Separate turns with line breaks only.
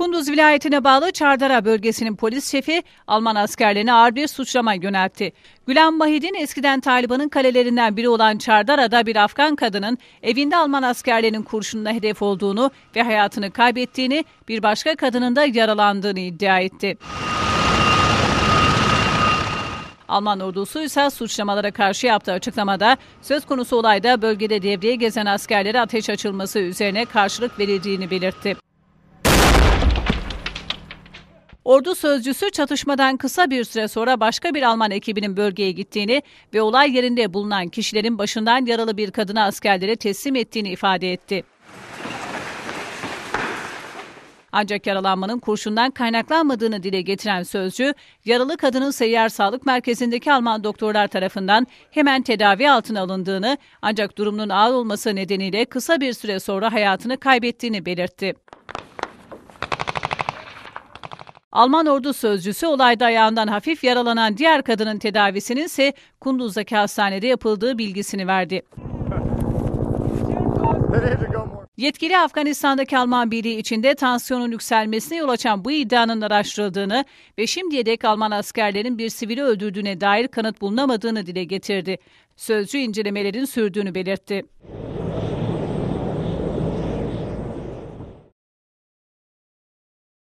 Kunduz vilayetine bağlı Çardara bölgesinin polis şefi Alman askerlerine ağır bir suçlama yöneltti. Gülen Mahid'in eskiden Taliban'ın kalelerinden biri olan Çardara'da bir Afgan kadının evinde Alman askerlerinin kurşununa hedef olduğunu ve hayatını kaybettiğini, bir başka kadının da yaralandığını iddia etti. Alman ordusu ise suçlamalara karşı yaptığı açıklamada söz konusu olayda bölgede devreye gezen askerlere ateş açılması üzerine karşılık verildiğini belirtti. Ordu sözcüsü çatışmadan kısa bir süre sonra başka bir Alman ekibinin bölgeye gittiğini ve olay yerinde bulunan kişilerin başından yaralı bir kadını askerlere teslim ettiğini ifade etti. Ancak yaralanmanın kurşundan kaynaklanmadığını dile getiren sözcü, yaralı kadının seyyar sağlık merkezindeki Alman doktorlar tarafından hemen tedavi altına alındığını ancak durumunun ağır olması nedeniyle kısa bir süre sonra hayatını kaybettiğini belirtti. Alman ordu sözcüsü olayda ayağından hafif yaralanan diğer kadının tedavisinin ise Kunduz'daki hastanede yapıldığı bilgisini verdi. Yetkili Afganistan'daki Alman birliği içinde tansiyonun yükselmesine yol açan bu iddianın araştırıldığını ve şimdiye dek Alman askerlerin bir sivili öldürdüğüne dair kanıt bulunamadığını dile getirdi. Sözcü incelemelerin sürdüğünü belirtti.